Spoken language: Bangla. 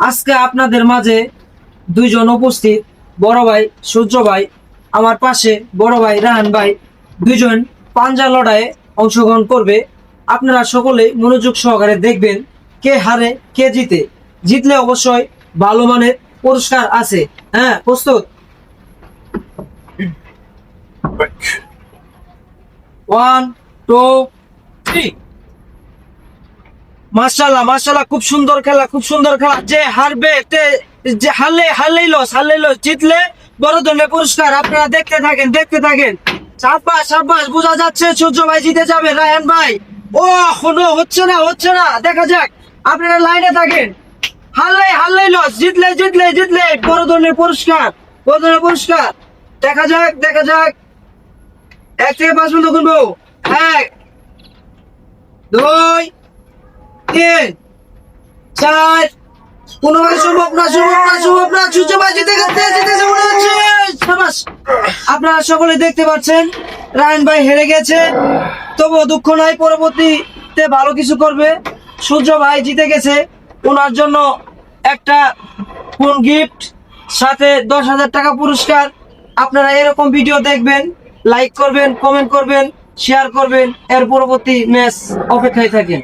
আজকে আপনাদের মাঝে দুইজন উপস্থিত বড় ভাই সূর্য ভাই আমার পাশে বড় ভাই রাহান ভাই দুইজন পাঞ্জা লড়াইয়ে অংশগ্রহণ করবে। আপনারা সকলে মনোযোগ সহকারে দেখবেন কে হারে কে জিতে। জিতলে অবশ্যই ভালো মানের পুরস্কার আছে। হ্যাঁ প্রস্তুত? ওয়ান টু থ্রি মাশাল্লাহ মাশাল্লাহ খুব সুন্দর খেলা, খুব সুন্দর খেলা। যে হারবে, তে যে হারলে, হারলেই লস হারলেই লস। জিতলে বড় ধরনের পুরস্কার, আপনারা দেখতে থাকেন দেখতে থাকেন। সাব্বাস সাব্বাস, বোঝা যাচ্ছে সূর্য ভাই জিতে যাবে রায়ন ভাই। ও এখনও হচ্ছে না হচ্ছে না, দেখা যাক। আপনারা লাইনে থাকেন। হারলে হারলেই লস, জিতলে জিতলে জিতলে বড় ধরনের পুরস্কার বড় ধরনের পুরস্কার। দেখা যাক দেখা যাক। এক থেকে পাঁচ পর্যন্ত গুনবো এক, দুই সূর্য জিতে গেছে মনে হচ্ছে। আপনারা সকলে দেখতে পাচ্ছেন, রায়ন ভাই হেরে গেছে। তবুও দুঃখ নাই পরবর্তীতে ভালো কিছু করবে। সূর্য ভাই জিতে গেছে। ওনার জন্য একটা ফোন গিফট সাথে দশ হাজার টাকা পুরস্কার। আপনারা এরকম ভিডিও দেখবেন লাইক করবেন কমেন্ট করবেন শেয়ার করবেন। এর পরবর্তী ম্যাচ অপেক্ষায় থাকেন।